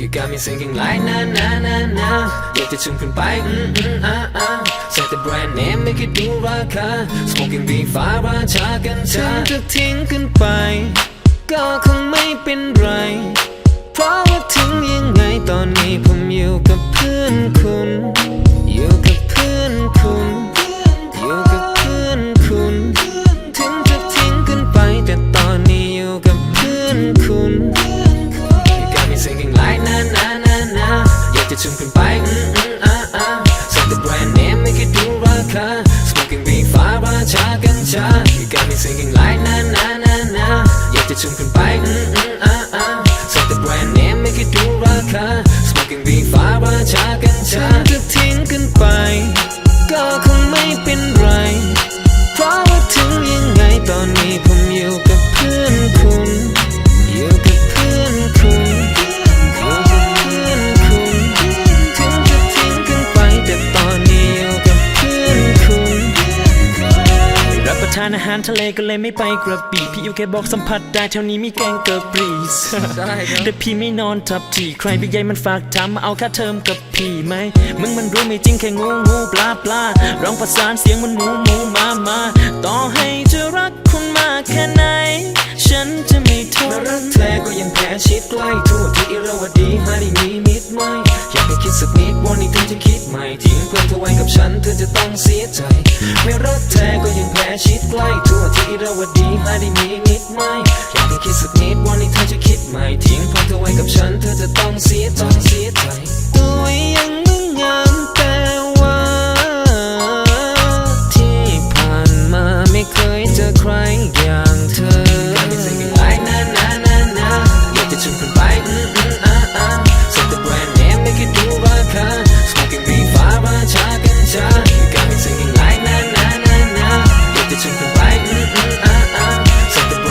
You got me singing like na na na na อยากจะชมขึ้นไปอืมอืมอ่าอ่าใส่แต่แบรนด์เนมไม่คิดดูราคา Smoking บีฟ้าราชากันชาจะทิ้งขึ้นไป ก็คงไม่เป็น จะชมขึ้นไปอืมอืมอ่าอ่าใส่แต่แบรนด์เนมไม่คิดดูราคา Smoking บีฟ้าราชากัญชา You got me singing like na na na na อยากจะชมขึ้นไปอืมอืมอ่าอ่าใส่แต่แบรนด์เนมไม่คิดดูราคา ทานอาหารทะเลก็เลยไม่ไปกระบี่พี่อยู่แค่บอกสัมผัสได้แถวนี้มีแกงเกอร์บรีสได้ครับแต่พี่ไม่นอนทับที่ใครไปใหญ่มันฝากทำมาเอาค่าเทอมกับพี่ไหมมึงมันรู้ไม่จริงแค่งูงูปลาปลาร้องประสานเสียงมันหมูหมูมามาต่อให้จะรักคุณมากแค่ไหน ฉันจะไม่ทมานรักแท้ก็ยังแพ้ชิดใกล้ทั่วที่เราว่าดีหาได้มีมิตรไหมอยากให้คิดสักนิดวันนี้เธอจะคิดใหม่ทิ้งเพื่อนเธอไว้กับฉันเธอจะต้องเสียใจ ไม่รักแท้ก็ยังแพ้ ชิดใกล้ทั่วที่เราว่าดีหาได้มีนิดไหมอยากให้คิดสักนิดวันนี้เธอจะคิดใหม่ทิ้งเพื่อเธอไว้กับฉันเธอจะต้องเสียใจ